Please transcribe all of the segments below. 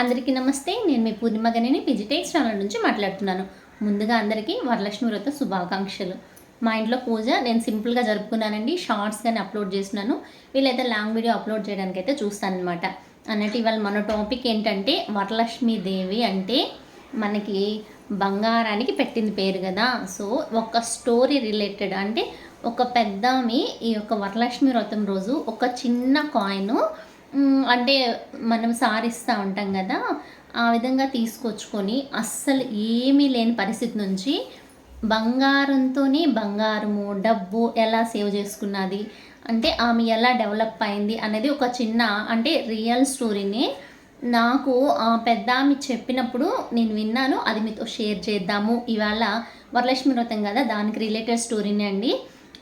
అందరికీ నమస్తే. నేను మీ పూర్ణిమ గనిని పిజిటెక్స్ ఛానల్ నుంచి మాట్లాడుతున్నాను. ముందుగా అందరికీ వరలక్ష్మి వ్రత శుభాకాంక్షలు. మా ఇంట్లో పూజ నేను సింపుల్గా జరుపుకున్నానండి. షార్ట్స్ కానీ అప్లోడ్ చేస్తున్నాను. వీళ్ళైతే లాంగ్ వీడియో అప్లోడ్ చేయడానికి అయితే చూస్తానమాట అన్నట్టు ఇవాళ మన టాపిక్ ఏంటంటే వరలక్ష్మి దేవి అంటే మనకి బంగారానికి పెట్టింది పేరు కదా. సో ఒక స్టోరీ రిలేటెడ్ అంటే ఒక పెద్దామి ఈ యొక్క వరలక్ష్మి వ్రతం రోజు ఒక చిన్న కాయిన్ అంటే మనం సారిస్తూ ఉంటాం కదా ఆ విధంగా తీసుకొచ్చుకొని అస్సలు ఏమీ లేని పరిస్థితి నుంచి బంగారంతోనే బంగారము డబ్బు ఎలా సేవ్ చేసుకున్నది అంటే ఆమె ఎలా డెవలప్ అయింది అనేది ఒక చిన్న అంటే రియల్ స్టోరీని నాకు ఆ పెద్ద ఆమె చెప్పినప్పుడు నేను విన్నాను అది మీతో షేర్ చేద్దాము. ఇవాళ వరలక్ష్మి వ్రతం కదా దానికి రిలేటెడ్ స్టోరీనే అండి.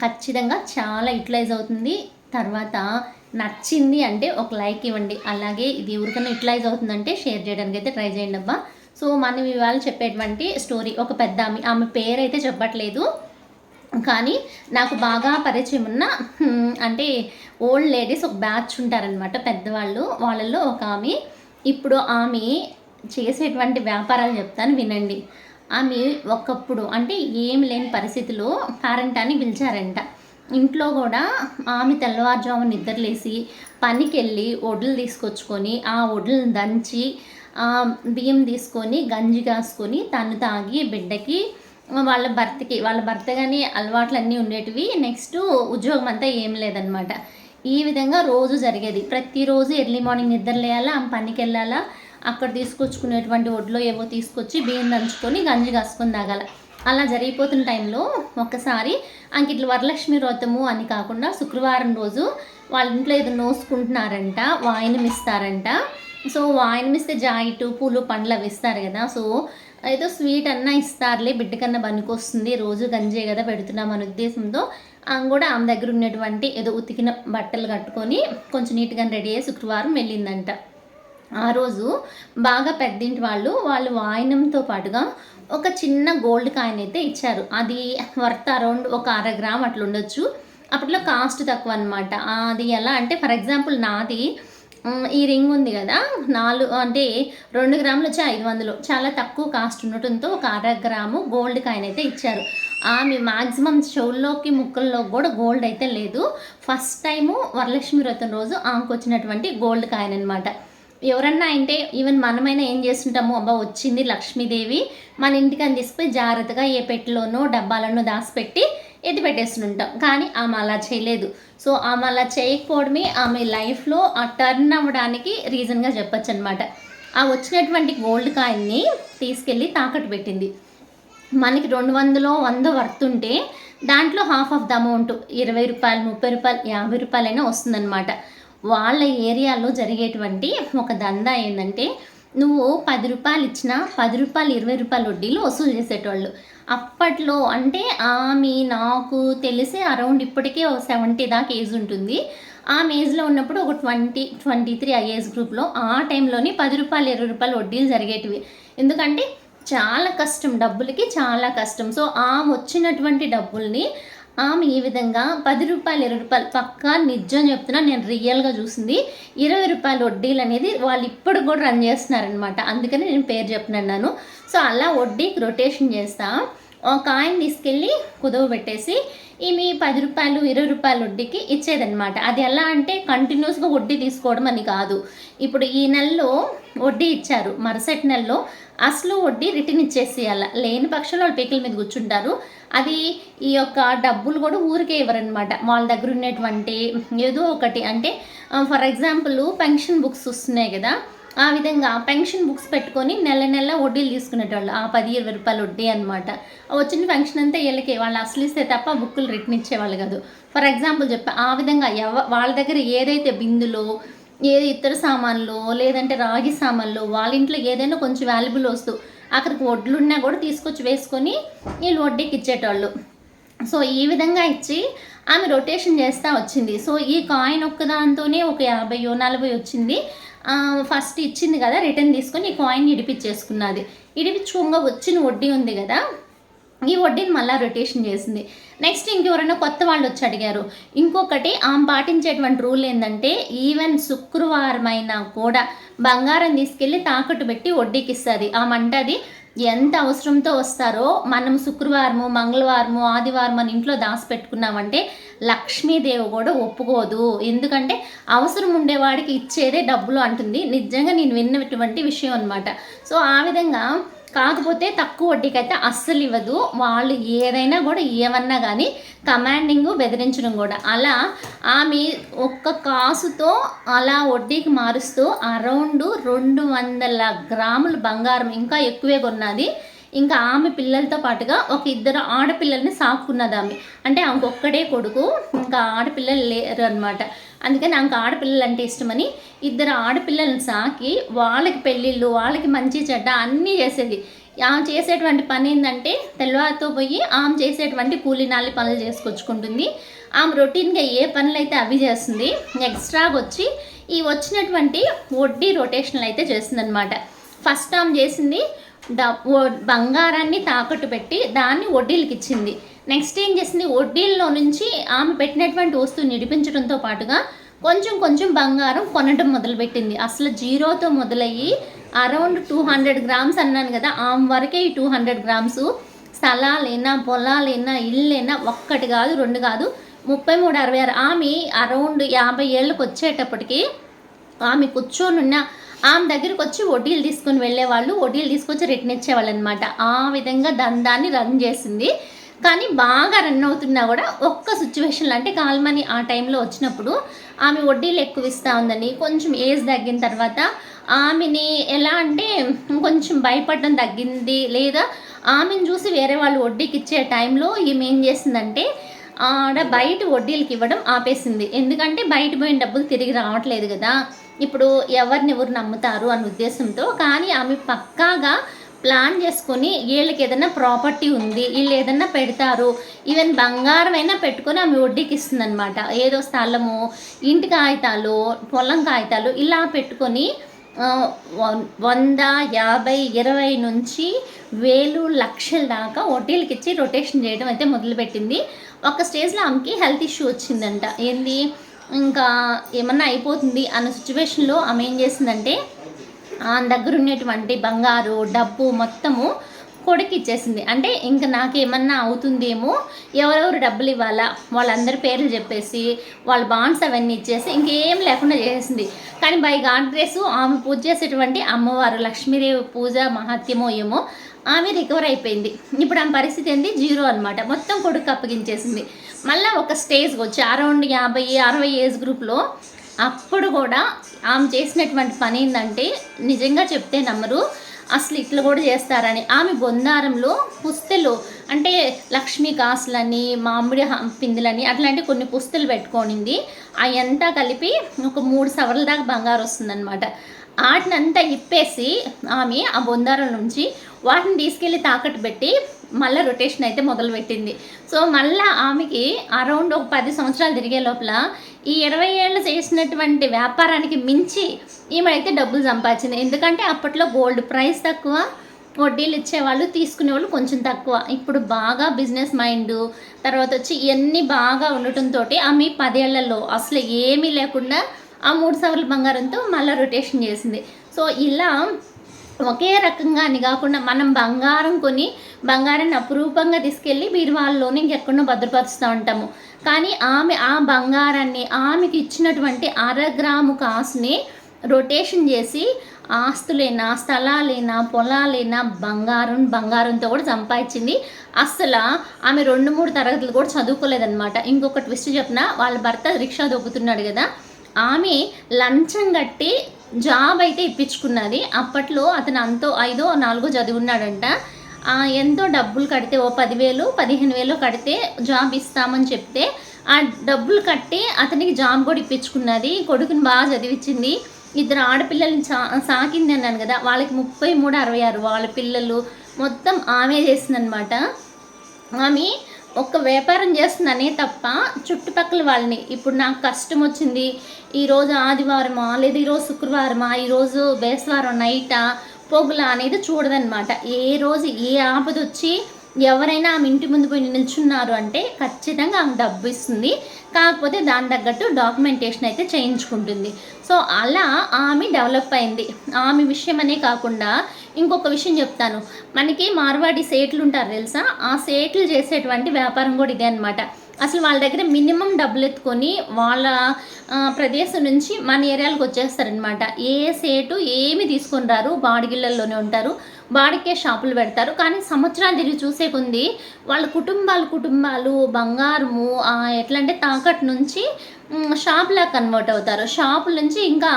ఖచ్చితంగా చాలా యూటిలైజ్ అవుతుంది. తర్వాత నచ్చింది అంటే ఒక లైక్ ఇవ్వండి. అలాగే ఇది ఎవరికైనా యూటిలైజ్ అవుతుందంటే షేర్ చేయడానికి అయితే ట్రై చేయండి అబ్బా. సో మనం ఇవాళ చెప్పేటువంటి స్టోరీ ఒక పెద్ద ఆమె ఆమె పేరు అయితే చెప్పట్లేదు. కానీ నాకు బాగా పరిచయం ఉన్న అంటే ఓల్డ్ లేడీస్ ఒక బ్యాచ్ ఉంటారనమాట పెద్దవాళ్ళు. వాళ్ళల్లో ఒక ఆమె. ఇప్పుడు ఆమె చేసేటువంటి వ్యాపారాలు చెప్తాను వినండి. ఆమె ఒకప్పుడు అంటే ఏమి లేని పరిస్థితిలో పేరెంట్ అని పిలిచారంట. ఇంట్లో కూడా ఆమె తెల్లవారుజాము నిద్రలేసి పనికి వెళ్ళి వడ్లు తీసుకొచ్చుకొని ఆ ఒడ్లను దంచి బియ్యం తీసుకొని గంజి కాసుకొని తను తాగి బిడ్డకి వాళ్ళ భర్తకి వాళ్ళ భర్త కానీ అలవాట్లు అన్నీ ఉండేటివి. నెక్స్ట్ ఉద్యోగం అంతా ఏం లేదనమాట ఈ విధంగా రోజు జరిగేది. ప్రతిరోజు ఎర్లీ మార్నింగ్ నిద్ర లేయాలా ఆమె పనికి వెళ్ళాలా అక్కడ తీసుకొచ్చుకునేటువంటి ఒడ్లో ఏవో తీసుకొచ్చి బియ్యం దంచుకొని గంజి కాసుకొని తాగాల. అలా జరిగిపోతున్న టైంలో ఒక్కసారి అంకిట్లు వరలక్ష్మి వ్రతము అని కాకుండా శుక్రవారం రోజు వాళ్ళ ఇంట్లో ఏదో నోసుకుంటున్నారంట వాయినం ఇస్తారంట. సో వాయినం ఇస్తే జాయిట్ పూలు పండ్లు అవి ఇస్తారు కదా. సో ఏదో స్వీట్ అన్నా ఇస్తారులే బిడ్డకన్నా పనికొస్తుంది రోజు గంజే కదా పెడుతున్నాం అనే ఉద్దేశంతో ఆమె కూడా ఆమె దగ్గర ఉన్నటువంటి ఏదో ఉతికిన బట్టలు కట్టుకొని కొంచెం నీట్గా రెడీ అయ్యి శుక్రవారం వెళ్ళిందంట. ఆ రోజు బాగా పెద్దింటి వాళ్ళు వాళ్ళు వాయినంతో పాటుగా ఒక చిన్న గోల్డ్ కాయిన్ అయితే ఇచ్చారు. అది వర్త్ అరౌండ్ ఒక అర గ్రామ్ అట్లా ఉండొచ్చు. అప్పట్లో కాస్ట్ తక్కువ అనమాట అది ఎలా అంటే ఫర్ ఎగ్జాంపుల్ నాది ఈ రింగ్ ఉంది కదా నాలుగు అంటే రెండు గ్రాములు వచ్చి ఐదు వందలు. చాలా తక్కువ కాస్ట్ ఉండటంతో ఒక అర గ్రాము గోల్డ్ కాయిన్ అయితే ఇచ్చారు. ఆమె మ్యాక్సిమం చెవుల్లోకి ముక్కల్లో కూడా గోల్డ్ అయితే లేదు. ఫస్ట్ టైము వరలక్ష్మి వ్రతం రోజు ఆమెకు వచ్చినటువంటి గోల్డ్ కాయిన్ అనమాట ఎవరన్నా అంటే ఈవెన్ మనమైనా ఏం చేస్తుంటాము అబ్బా వచ్చింది లక్ష్మీదేవి మన ఇంటికి అని తీసుకుపోయి జాగ్రత్తగా ఏ పెట్టెలోనో డబ్బాలను దాచిపెట్టి ఎత్తి పెట్టేస్తుంటాం. కానీ ఆమె అలా చేయలేదు. సో ఆమె అలా చేయకపోవడమే ఆమె లైఫ్లో ఆ టర్న్ అవ్వడానికి రీజన్గా చెప్పచ్చు అనమాట ఆ వచ్చినటువంటి గోల్డ్ కాయిన్ని తీసుకెళ్ళి తాకట్టు పెట్టింది. మనకి రెండు వందలో వంద వర్త్ ఉంటే దాంట్లో హాఫ్ ఆఫ్ ద అమౌంట్ ఇరవై రూపాయలు ముప్పై రూపాయలు యాభై రూపాయలైనా వస్తుందన్నమాట. వాళ్ళ ఏరియాలో జరిగేటువంటి ఒక దందా ఏంటంటే నువ్వు పది రూపాయలు ఇచ్చినా పది రూపాయలు ఇరవై రూపాయలు వడ్డీలు వసూలు చేసేటోళ్ళు. అప్పట్లో అంటే ఆమె నాకు తెలిసి అరౌండ్ ఇప్పటికే ఒక సెవెంటీ దాకా ఏజ్ ఉంటుంది. ఆ ఏజ్లో ఉన్నప్పుడు ఒక ట్వంటీ ట్వంటీ త్రీ ఆ ఏజ్ గ్రూప్లో ఆ టైంలోని పది రూపాయలు ఇరవై రూపాయలు వడ్డీలు జరిగేటివి. ఎందుకంటే చాలా కష్టం డబ్బులకి చాలా కష్టం. సో ఆమె వచ్చినటువంటి డబ్బుల్ని ఆమె ఈ విధంగా పది రూపాయలు ఇరవై రూపాయలు పక్కా నిజం చెప్తున్నా నేను రియల్గా చూసింది. ఇరవై రూపాయలు వడ్డీలు అనేది వాళ్ళు ఇప్పుడు కూడా రన్ చేస్తున్నారనమాట అందుకని నేను పేరు చెప్తున్నాను సో అలా వడ్డీకి రొటేషన్ చేస్తా. ఒక ఆయన తీసుకెళ్ళి కుదవ పెట్టేసి ఈమె పది రూపాయలు ఇరవై రూపాయల వడ్డీకి ఇచ్చేదన్నమాట. అది ఎలా అంటే కంటిన్యూస్గా వడ్డీ తీసుకోవడం అని కాదు. ఇప్పుడు ఈ నెలలో వడ్డీ ఇచ్చారు. మరుసటి నెలలో అసలు వడ్డీ రిటర్న్ ఇచ్చేసేయాల. లేని పక్షంలో వాళ్ళు పీకల మీద కూర్చుంటారు. అది ఈ యొక్క డబ్బులు కూడా ఊరికే ఇవ్వరనమాట వాళ్ళ దగ్గర ఉన్నటువంటి ఏదో ఒకటి. అంటే ఫర్ ఎగ్జాంపుల్ పెన్షన్ బుక్స్ వస్తున్నాయి కదా ఆ విధంగా పెన్షన్ బుక్స్ పెట్టుకొని నెల నెల వడ్డీలు తీసుకునేటోళ్ళు. ఆ పది ఇరవై రూపాయలు వడ్డీ అనమాట వచ్చిన పెన్షన్ అంతా వీళ్ళకి. వాళ్ళు అసలు ఇస్తే తప్ప బుక్కులు రిటర్న్ ఇచ్చేవాళ్ళు కాదు. ఫర్ ఎగ్జాంపుల్ చెప్పా ఆ విధంగా ఎవ వాళ్ళ దగ్గర ఏదైతే బిందులో ఏది ఇతర సామాన్లు లేదంటే రాగి సామాన్లు వాళ్ళ ఇంట్లో ఏదైనా కొంచెం వాల్యుబుల్ వస్తువు అక్కడికి వడ్లున్నా కూడా తీసుకొచ్చి వేసుకొని వీళ్ళు వడ్డీకి ఇచ్చేటోళ్ళు సో ఈ విధంగా ఇచ్చి ఆమె రొటేషన్ చేస్తూ వచ్చింది. సో ఈ కాయిన్ ఒక్కదాంతోనే ఒక యాభైయో నలభై వచ్చింది. ఫస్ట్ ఇచ్చింది కదా రిటర్న్ తీసుకొని ఈ కాయిన్ ఇడిపించేసుకున్నది. ఇడిపించుకోగా వచ్చిన వడ్డీ ఉంది కదా ఈ వడ్డీని మళ్ళీ రొటేషన్ చేసింది. నెక్స్ట్ ఇంకెవరైనా కొత్త వాళ్ళు వచ్చి అడిగారు. ఇంకొకటి ఆమె పాటించేటువంటి రూల్ ఏంటంటే ఈవెన్ శుక్రవారం అయినా కూడా బంగారం తీసుకెళ్ళి తాకట్టు పెట్టి వడ్డీకి ఇస్తుంది. ఆమె అంటది ఎంత అవసరంతో వస్తారో మనం శుక్రవారము మంగళవారము ఆదివారం మన ఇంట్లో దాచిపెట్టుకున్నామంటే లక్ష్మీదేవి కూడా ఒప్పుకోదు. ఎందుకంటే అవసరం ఉండేవాడికి ఇచ్చేదే డబ్బులు అంటుంది. నిజంగా నేను విన్నటువంటి విషయం అనమాట సో ఆ విధంగా కాకపోతే తక్కువ వడ్డీకి అయితే అస్సలు ఇవ్వదు. వాళ్ళు ఏదైనా కూడా ఏమన్నా కానీ కమాండింగ్ బెదిరించడం కూడా. అలా ఆమె ఒక్క కాసుతో అలా వడ్డీకి మారుస్తూ అరౌండ్ రెండు వందల గ్రాముల బంగారం ఇంకా ఎక్కువే కొన్నది. ఇంకా ఆమె పిల్లలతో పాటుగా ఒక ఇద్దరు ఆడపిల్లల్ని సాకున్నది ఆమె. అంటే ఆమెకు ఒక్కడే కొడుకు ఇంకా ఆడపిల్లలు లేరు అనమాట అందుకని నాకు ఆడపిల్లలు అంటే ఇష్టమని ఇద్దరు ఆడపిల్లల్ని సాకి వాళ్ళకి పెళ్ళిళ్ళు వాళ్ళకి మంచి చెడ్డ అన్నీ చేసేది. ఆమె చేసేటువంటి పని ఏంటంటే తెల్లవారితో పోయి ఆమె చేసేటువంటి కూలినాలి పనులు చేసుకొచ్చుకుంటుంది. ఆమె రొటీన్గా ఏ పనులు అయితే అవి చేస్తుంది ఎక్స్ట్రాగా వచ్చి ఈ వచ్చినటువంటి వడ్డీ రొటేషన్లు అయితే చేస్తుంది ఫస్ట్ ఆమె చేసింది డ- బంగారాన్ని తాకట్టు పెట్టి దాన్ని వడ్డీలకి ఇచ్చింది నెక్స్ట్ ఏం చేసింది? వడ్డీల్లో నుంచి ఆమె పెట్టినటువంటి వస్తువు నిడిపించడంతో పాటుగా కొంచెం కొంచెం బంగారం కొనడం మొదలుపెట్టింది. అసలు జీరోతో మొదలయ్యి అరౌండ్ టూ హండ్రెడ్ గ్రామ్స్ అన్నాను కదా ఆమె వరకే ఈ టూ హండ్రెడ్ గ్రామ్స్ స్థలాలైనా పొలాలైనా ఇళ్ళైనా ఒక్కటి కాదు రెండు కాదు ముప్పై మూడు అరవై ఆరు. ఆమె అరౌండ్ యాభై ఏళ్ళకి వచ్చేటప్పటికి ఆమె కూర్చొనున్న ఆమె దగ్గరికి వచ్చి వడ్డీలు తీసుకొని వెళ్ళేవాళ్ళు. వడ్డీలు తీసుకొచ్చి రిటర్న్ ఇచ్చేవాళ్ళు అనమాట ఆ విధంగా దందాన్ని రన్ చేసింది. కానీ బాగా రన్ అవుతున్నా కూడా ఒక్క సిచ్యువేషన్లో అంటే కాల్మనీ ఆ టైంలో వచ్చినప్పుడు ఆమె వడ్డీలు ఎక్కువ ఇస్తూ ఉందని కొంచెం ఏజ్ తగ్గిన తర్వాత ఆమెని ఎలా అంటే కొంచెం భయపడడం తగ్గింది. లేదా ఆమెను చూసి వేరే వాళ్ళు వడ్డీకి ఇచ్చే టైంలో ఈమె ఏం చేసిందంటే ఆడ బయట వడ్డీలకి ఇవ్వడం ఆపేసింది. ఎందుకంటే బయట పోయిన డబ్బులు తిరిగి రావట్లేదు కదా. ఇప్పుడు ఎవరిని ఎవరు నమ్ముతారు అన్న ఉద్దేశంతో కానీ ఆమె పక్కాగా ప్లాన్ చేసుకొని వీళ్ళకి ఏదైనా ప్రాపర్టీ ఉంది వీళ్ళు ఏదైనా పెడతారు ఈవెన్ బంగారం అయినా పెట్టుకొని ఆమె వడ్డీకి ఇస్తుంది అనమాట ఏదో స్థలము ఇంటి కాగితాలు పొలం కాగితాలు ఇలా పెట్టుకొని వంద యాభై ఇరవై నుంచి వేలు లక్షల దాకా వడ్డీలకి ఇచ్చి రొటేషన్ చేయడం అయితే మొదలుపెట్టింది. ఒక స్టేజ్లో ఆమెకి హెల్త్ ఇష్యూ వచ్చిందంట. ఏంది? ఇంకా ఏమన్నా అయిపోతుంది అన్న సిచ్యువేషన్లో ఆమె ఏం చేసిందంటే ఆమె దగ్గర ఉన్నటువంటి బంగారు డబ్బు మొత్తము కొడుకు ఇచ్చేసింది అంటే ఇంకా నాకేమన్నా అవుతుందేమో ఎవరెవరు డబ్బులు ఇవ్వాలా వాళ్ళందరి పేర్లు చెప్పేసి వాళ్ళ బాండ్స్ అవన్నీ ఇచ్చేసి ఇంకేం లేకుండా చేసేసింది. కానీ బై గాడ్ గ్రేస్ ఆమె పూజ చేసేటువంటి అమ్మవారు లక్ష్మీదేవి పూజ మహత్యమో ఏమో ఆమె రికవర్ అయిపోయింది. ఇప్పుడు ఆమె పరిస్థితి ఏంది? జీరో అనమాట మొత్తం కొడుకు అప్పగించేసింది. మళ్ళీ ఒక స్టేజ్కి వచ్చి అరౌండ్ యాభై అరవై ఏజ్ గ్రూప్లో అప్పుడు కూడా ఆమె చేసినటువంటి పని ఏంటంటే నిజంగా చెప్తే నమ్మరు అసలు ఇట్లా కూడా చేస్తారని. ఆమె బొందారంలో పుస్తలు అంటే లక్ష్మీ కాసులని మామిడి పిందులని అట్లాంటి కొన్ని పుస్తలు పెట్టుకోనింది. అవంతా కలిపి ఒక మూడు సవర్ల దాకా బంగారు వస్తుందన్నమాట. వాటినంతా ఇప్పేసి ఆమె ఆ బొందారం నుంచి వాటిని తీసుకెళ్ళి తాకట్టు పెట్టి మళ్ళీ రొటేషన్ అయితే మొదలుపెట్టింది. సో మళ్ళీ ఆమెకి అరౌండ్ ఒక పది సంవత్సరాలు తిరిగే లోపల ఈ ఇరవై ఏళ్ళు చేసినటువంటి వ్యాపారానికి మించి ఈమె అయితే డబ్బులు సంపాదించింది. ఎందుకంటే అప్పట్లో గోల్డ్ ప్రైస్ తక్కువ వడ్డీలు ఇచ్చేవాళ్ళు తీసుకునేవాళ్ళు కొంచెం తక్కువ. ఇప్పుడు బాగా బిజినెస్ మైండ్ తర్వాత వచ్చి ఇవన్నీ బాగా ఉండటంతో ఆమె పదేళ్ళలో అసలు ఏమీ లేకుండా ఆ మూడు సవర్ల బంగారంతో మళ్ళీ రొటేషన్ చేసింది. సో ఇలా ఒకే రకంగా అని కాకుండా మనం బంగారం కొని బంగారాన్ని అపురూపంగా తీసుకెళ్ళి బీరువాళ్ళలోనే ఇంకెక్కడో భద్రపరుస్తూ ఉంటాము. కానీ ఆమె ఆ బంగారాన్ని ఆమెకి ఇచ్చినటువంటి అర గ్రాము కాసుని రొటేషన్ చేసి ఆస్తులైనా స్థలాలైనా పొలాలైనా బంగారం బంగారంతో కూడా సంపాదించింది. అస్సలు ఆమె రెండు మూడు తరగతులు కూడా చదువుకోలేదన్నమాట. ఇంకొక ట్విస్ట్ చెప్పిన వాళ్ళ భర్త రిక్షా దొక్కుతున్నాడు కదా. ఆమె లంచం కట్టి జాబ్ అయితే ఇప్పించుకున్నది. అప్పట్లో అతను అంతో ఐదో నాలుగో చదివున్నాడంట ఎంతో డబ్బులు కడితే ఓ పదివేలు పదిహేను వేలు కడితే జాబ్ ఇస్తామని చెప్తే ఆ డబ్బులు కట్టి అతనికి జాబ్ కూడా ఇప్పించుకున్నది. కొడుకుని బాగా చదివించింది. ఇద్దరు ఆడపిల్లల్ని చా సాకింది అన్నాను కదా. వాళ్ళకి ముప్పై మూడు అరవై ఆరు వాళ్ళ పిల్లలు మొత్తం ఆమె చేసిందనమాట ఆమె ఒక్క వ్యాపారం చేస్తుందనే తప్ప చుట్టుపక్కల వాళ్ళని. ఇప్పుడు నాకు కష్టం వచ్చింది. ఈరోజు ఆదివారమా లేదా ఈరోజు శుక్రవారమా ఈరోజు భేస్వారం నైటా పొగుల అనేది చూడదనమాట. ఏ రోజు ఏ ఆపద వచ్చి ఎవరైనా ఆమె ఇంటి ముందు పోయి నిల్చున్నారు అంటే ఖచ్చితంగా ఆమె డబ్బు ఇస్తుంది. కాకపోతే దాని తగ్గట్టు డాక్యుమెంటేషన్ అయితే చేయించుకుంటుంది. సో అలా ఆమె డెవలప్ అయింది. ఆమె విషయం అనే కాకుండా ఇంకొక విషయం చెప్తాను. మనకి మార్వాడి సేట్లు ఉంటారు తెలుసా? ఆ సేట్లు చేసేటువంటి వ్యాపారం కూడా ఇదే అనమాట అసలు వాళ్ళ దగ్గర మినిమం డబ్బులు ఎత్తుకొని వాళ్ళ ప్రదేశం నుంచి మన ఏరియాలకు వచ్చేస్తారనమాట ఏ సేటు ఏమి తీసుకొని రారు? బాడిగిళ్ళల్లోనే ఉంటారు. వాడికే షాపులు పెడతారు. కానీ సంవత్సరాలు తిరిగి చూసే కొంది వాళ్ళ కుటుంబాలు కుటుంబాలు బంగారము ఎట్లా అంటే తాకట్టు నుంచి షాప్లా కన్వర్ట్ అవుతారు. షాపుల నుంచి ఇంకా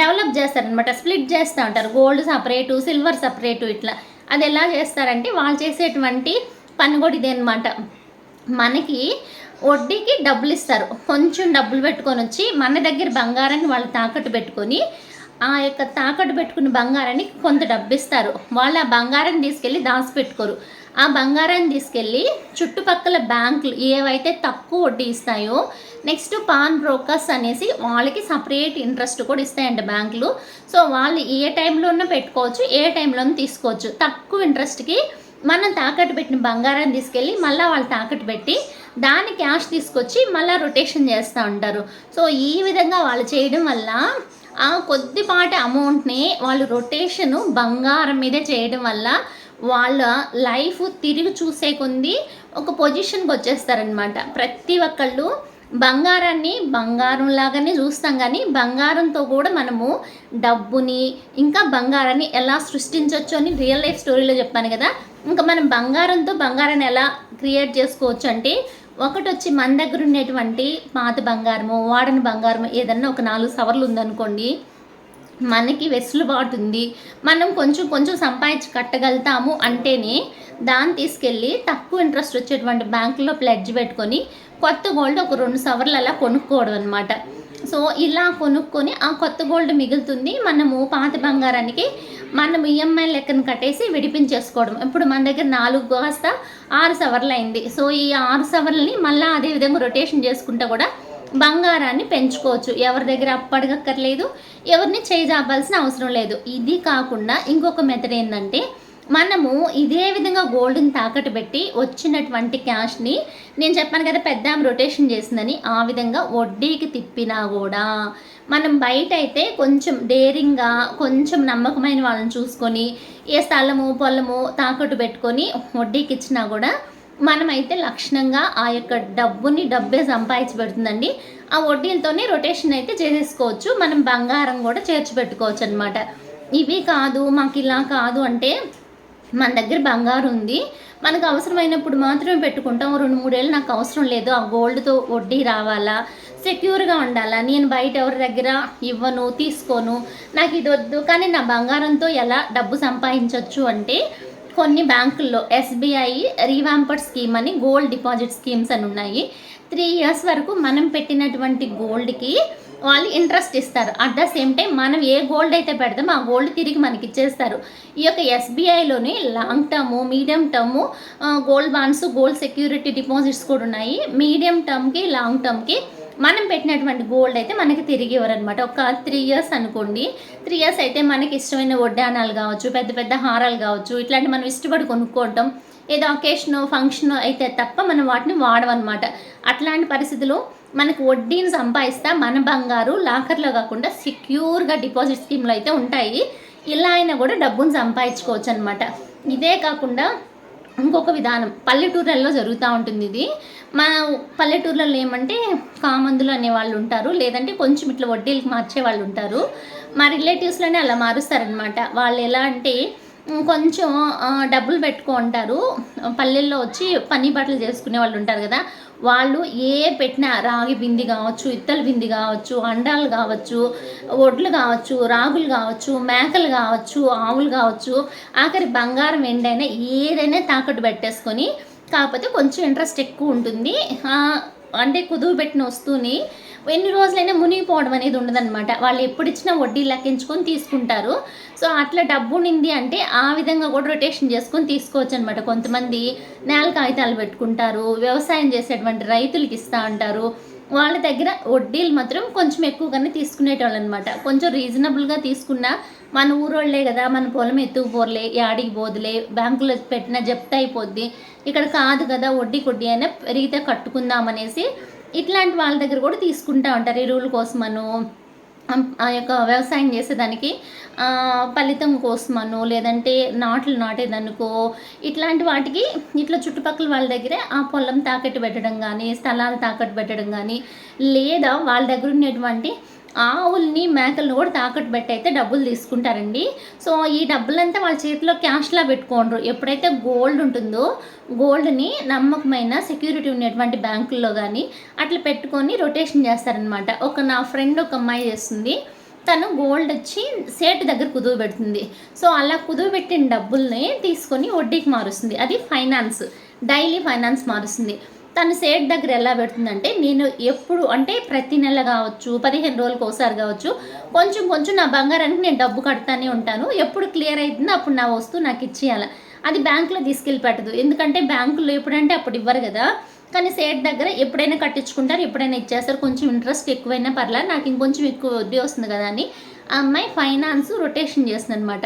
డెవలప్ చేస్తారనమాట స్ప్లిట్ చేస్తూ ఉంటారు. గోల్డ్ సపరేటు సిల్వర్ సపరేటు ఇట్లా. అది ఎలా చేస్తారంటే వాళ్ళు చేసేటువంటి పని కూడా ఇదే అనమాట మనకి వడ్డీకి డబ్బులు ఇస్తారు. కొంచెం డబ్బులు పెట్టుకొని వచ్చి మన దగ్గర బంగారాన్ని వాళ్ళు తాకట్టు పెట్టుకొని ఆ యొక్క తాకట్టు పెట్టుకున్న బంగారాన్ని కొంత డబ్బు ఇస్తారు వాళ్ళు ఆ బంగారాన్ని తీసుకెళ్ళి దాచిపెట్టుకోరు. ఆ బంగారాన్ని తీసుకెళ్ళి చుట్టుపక్కల బ్యాంకులు ఏవైతే తక్కువ వడ్డీ ఇస్తాయో నెక్స్ట్ పాన్ బ్రోకర్స్ అనేసి వాళ్ళకి సపరేట్ ఇంట్రెస్ట్ కూడా ఇస్తాయండి బ్యాంకులు. సో వాళ్ళు ఏ టైంలోనూ పెట్టుకోవచ్చు ఏ టైంలోనూ తీసుకోవచ్చు. తక్కువ ఇంట్రెస్ట్కి మనం తాకట్టు పెట్టిన బంగారాన్ని తీసుకెళ్ళి మళ్ళీ వాళ్ళు తాకట్టు పెట్టి దాన్ని క్యాష్ తీసుకొచ్చి మళ్ళీ రొటేషన్ చేస్తూ ఉంటారు. సో ఈ విధంగా వాళ్ళు చేయడం వల్ల ఆ కొద్దిపాటి అమౌంట్ని వాళ్ళు రొటేషను బంగారం మీదే చేయడం వల్ల వాళ్ళ లైఫ్ తిరిగి చూసే కొంది ఒక పొజిషన్కి వచ్చేస్తారనమాట ప్రతి ఒక్కళ్ళు బంగారాన్ని బంగారం లాగానే చూస్తాం కానీ బంగారంతో కూడా మనము డబ్బుని ఇంకా బంగారాన్ని ఎలా సృష్టించవచ్చు అని రియల్ లైఫ్ స్టోరీలో చెప్పాను కదా. ఇంకా మనం బంగారంతో బంగారాన్ని ఎలా క్రియేట్ చేసుకోవచ్చు అంటే ఒకటి వచ్చి మన దగ్గర ఉండేటువంటి పాత బంగారము వాడని బంగారము ఏదన్నా ఒక నాలుగు సవర్లు ఉందనుకోండి మనకి వెసులుబాటు ఉంది. మనం కొంచెం కొంచెం సంపాదించి కట్టగలుగుతాము అంటేనే దాన్ని తీసుకెళ్ళి తక్కువ ఇంట్రెస్ట్ వచ్చేటువంటి బ్యాంకులో ప్లెడ్జ్ పెట్టుకొని కొత్త గోల్డ్ ఒక రెండు సవర్లు అలా కొనుక్కోవడం అనమాట సో ఇలా కొనుక్కొని ఆ కొత్త గోల్డ్ మిగులుతుంది. మనము పాత బంగారానికి మనం ఈఎంఐ లెక్కను కట్టేసి విడిపించేసుకోవడం. ఇప్పుడు మన దగ్గర నాలుగు కాస్త ఆరు సవర్లు అయింది. సో ఈ ఆరు సవర్లని మళ్ళీ అదే విధంగా రొటేషన్ చేసుకుంటా కూడా బంగారాన్ని పెంచుకోవచ్చు. ఎవరి దగ్గర అప్పడగక్కర్లేదు ఎవరిని చేజాపాల్సిన అవసరం లేదు. ఇది కాకుండా ఇంకొక మెథడ్ ఏంటంటే మనము ఇదే విధంగా గోల్డ్ని తాకట్టు పెట్టి వచ్చినటువంటి క్యాష్ని నేను చెప్పాను కదా పెద్ద ఆమె రొటేషన్ చేసిందని ఆ విధంగా వడ్డీకి తిప్పినా కూడా మనం బయట అయితే కొంచెం డేరింగ్గా కొంచెం నమ్మకమైన వాళ్ళని చూసుకొని ఏ స్థలము పొలము తాకట్టు పెట్టుకొని వడ్డీకి ఇచ్చినా కూడా మనమైతే లక్షణంగా ఆ యొక్క డబ్బుని డబ్బే సంపాదించి పెడుతుందండి. ఆ వడ్డీలతోనే రొటేషన్ అయితే చేసేసుకోవచ్చు. మనం బంగారం కూడా చేర్చి పెట్టుకోవచ్చు అనమాట ఇవి కాదు మాకు ఇలా కాదు అంటే మన దగ్గర బంగారు ఉంది. మనకు అవసరమైనప్పుడు మాత్రమే పెట్టుకుంటాం. రెండు మూడేళ్ళు నాకు అవసరం లేదు. ఆ గోల్డ్తో వడ్డీ రావాలా? సెక్యూర్గా ఉండాలా? నేను బయట ఎవరి దగ్గర ఇవ్వను తీసుకోను? నాకు ఇది వద్దు. కానీ నా బంగారంతో ఎలా డబ్బు సంపాదించవచ్చు అంటే కొన్ని బ్యాంకుల్లో ఎస్బీఐ రీవాంపర్ స్కీమ్ అని గోల్డ్ డిపాజిట్ స్కీమ్స్ అని ఉన్నాయి. త్రీ ఇయర్స్ వరకు మనం పెట్టినటువంటి గోల్డ్కి వాళ్ళు ఇంట్రెస్ట్ ఇస్తారు. అట్ ద సేమ్ టైం మనం ఏ గోల్డ్ అయితే పెడతామో ఆ గోల్డ్ తిరిగి మనకి ఇచ్చేస్తారు. ఈ యొక్క ఎస్బీఐలోని long term medium term gold bonds gold security deposits కూడా ఉన్నాయి. మీడియం టర్మ్కి లాంగ్ టర్మ్కి మనం పెట్టినటువంటి గోల్డ్ అయితే మనకి తిరిగి ఇవ్వరనమాట ఒక త్రీ ఇయర్స్ అనుకోండి. త్రీ ఇయర్స్ అయితే మనకి ఇష్టమైన వడ్డానాలు కావచ్చు పెద్ద పెద్ద హారాలు కావచ్చు ఇట్లాంటి మనం ఇష్టపడి కొనుక్కోవటం ఏదో అకేషన్ ఫంక్షన్ అయితే తప్ప మనం వాటిని వాడమన్నమాట అట్లాంటి పరిస్థితులు మనకు వడ్డీని సంపాదిస్తా మన బంగారు లాకర్లో కాకుండా సెక్యూర్గా డిపాజిట్ స్కీమ్లు అయితే ఉంటాయి. ఇలా అయినా కూడా డబ్బును సంపాదించుకోవచ్చు అనమాట ఇదే కాకుండా ఇంకొక విధానం పల్లెటూర్లలో జరుగుతూ ఉంటుంది ఇది. మా పల్లెటూర్లలో ఏమంటే కామందులు అనే వాళ్ళు ఉంటారు లేదంటే కొంచెం ఇట్లా వడ్డీలకు మార్చే వాళ్ళు ఉంటారు. మా రిలేటివ్స్లోనే అలా మారుస్తారనమాట వాళ్ళు ఎలా అంటే కొంచెం డబ్బులు డబ్బులు పెట్టుకుంటారు పల్లెల్లో వచ్చి పని బట్టలు చేసుకునే వాళ్ళు ఉంటారు కదా వాళ్ళు ఏ పెట్టినా రాగి బింది కావచ్చు ఇత్తల బింది కావచ్చు అండాలు కావచ్చు ఒడ్లు కావచ్చు రాగులు కావచ్చు మేకలు కావచ్చు ఆవులు కావచ్చు ఆఖరి బంగారం ఎండైనా ఏదైనా తాకట్టు పెట్టేసుకొని కాకపోతే కొంచెం ఇంట్రెస్ట్ ఎక్కువ ఉంటుంది. అంటే కుదువు పెట్టిన వస్తువుని ఎన్ని రోజులైనా మునిగిపోవడం అనేది ఉండదన్నమాట. వాళ్ళు ఎప్పుడు ఇచ్చినా వడ్డీ లెక్కించుకొని తీసుకుంటారు. సో అట్లా డబ్బు ఉండింది అంటే ఆ విధంగా కూడా రొటేషన్ చేసుకొని తీసుకోవచ్చు అనమాట కొంతమంది నేల కాగితాలు పెట్టుకుంటారు వ్యవసాయం చేసేటువంటి రైతులకి ఇస్తూ ఉంటారు వాళ్ళ దగ్గర వడ్డీలు మాత్రం కొంచెం ఎక్కువగానే తీసుకునేటోళ్ళు అనమాట కొంచెం రీజనబుల్గా తీసుకున్నా మన ఊరోళ్ళే కదా మన పొలం ఎత్తుకుపోర్లే యాడికి పోదులే బ్యాంకులో పెట్టిన జప్త అయిపోద్ది. ఇక్కడ కాదు కదా వడ్డీ కొడ్డీ అయినా పెరిగితే కట్టుకుందామనేసి ఇట్లాంటి వాళ్ళ దగ్గర కూడా తీసుకుంటా ఉంటారు. ఎరువుల కోసమను ఆ యొక్క వ్యవసాయం చేసేదానికి ఫలితం కోసమను లేదంటే నాట్లు నాటేదనుకో ఇట్లాంటి వాటికి ఇట్లా చుట్టుపక్కల వాళ్ళ దగ్గరే ఆ పొలం తాకట్టు పెట్టడం కానీ స్థలాలు తాకట్టు పెట్టడం కానీ లేదా వాళ్ళ దగ్గర ఉన్నటువంటి ఆవుల్ని మేకలను కూడా తాకట్టు పెట్టి అయితే డబ్బులు తీసుకుంటారండి. సో ఈ డబ్బులంతా వాళ్ళ చేతిలో క్యాష్లా పెట్టుకోండ్రు. ఎప్పుడైతే గోల్డ్ ఉంటుందో గోల్డ్ని నమ్మకమైన సెక్యూరిటీ ఉన్నటువంటి బ్యాంకుల్లో కానీ అట్లా పెట్టుకొని రొటేషన్ చేస్తారనమాట ఒక నా ఫ్రెండ్ ఒక అమ్మాయి చేస్తుంది. తను గోల్డ్ వచ్చి సేట్ దగ్గర కుదువ పెడుతుంది. సో అలా కుదువు పెట్టిన డబ్బుల్ని తీసుకొని వడ్డీకి మారుస్తుంది. అది ఫైనాన్స్ డైలీ ఫైనాన్స్ మారుస్తుంది. తను సేట్ దగ్గర ఎలా పెడుతుందంటే నేను ఎప్పుడు అంటే ప్రతి నెల కావచ్చు పదిహేను రోజులకు ఒకసారి కావచ్చు కొంచెం కొంచెం నా బంగారానికి నేను డబ్బు కడతానే ఉంటాను. ఎప్పుడు క్లియర్ అవుతుందో అప్పుడు నా వస్తువు నాకు ఇచ్చేయాలి. అది బ్యాంకులో తీసుకెళ్ళి పెట్టదు. ఎందుకంటే బ్యాంకులో ఎప్పుడంటే అప్పుడు ఇవ్వరు కదా. కానీ సేట్ దగ్గర ఎప్పుడైనా కట్టించుకుంటారు ఎప్పుడైనా ఇచ్చేస్తారు. కొంచెం ఇంట్రెస్ట్ ఎక్కువైనా పర్లేదు. నాకు ఇంకొంచెం ఎక్కువ వడ్డీ వస్తుంది కదా అని ఆ అమ్మాయి ఫైనాన్స్ రొటేషన్ చేస్తుంది అనమాట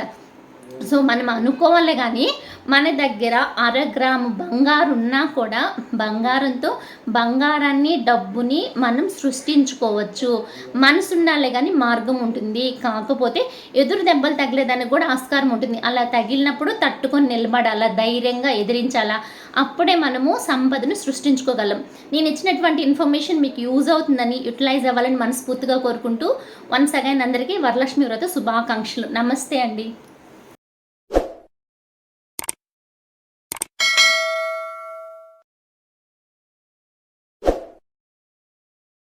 సో మనం అనుకోవాలి కానీ మన దగ్గర అర గ్రాము బంగారు ఉన్నా కూడా బంగారంతో బంగారాన్ని డబ్బుని మనం సృష్టించుకోవచ్చు. మనసు ఉండాలి కానీ మార్గం ఉంటుంది. కాకపోతే ఎదురు దెబ్బలు తగిలేదానికి కూడా ఆస్కారం ఉంటుంది. అలా తగిలినప్పుడు తట్టుకొని నిలబడాలా ధైర్యంగా ఎదిరించాలా? అప్పుడే మనము సంపదను సృష్టించుకోగలం. నేను ఇచ్చినటువంటి ఇన్ఫర్మేషన్ మీకు యూజ్ అవుతుందని యూటిలైజ్ అవ్వాలని మనస్ఫూర్తిగా కోరుకుంటూ వన్స్ అగైన్ అందరికీ వరలక్ష్మి వ్రత శుభాకాంక్షలు. నమస్తే అండి.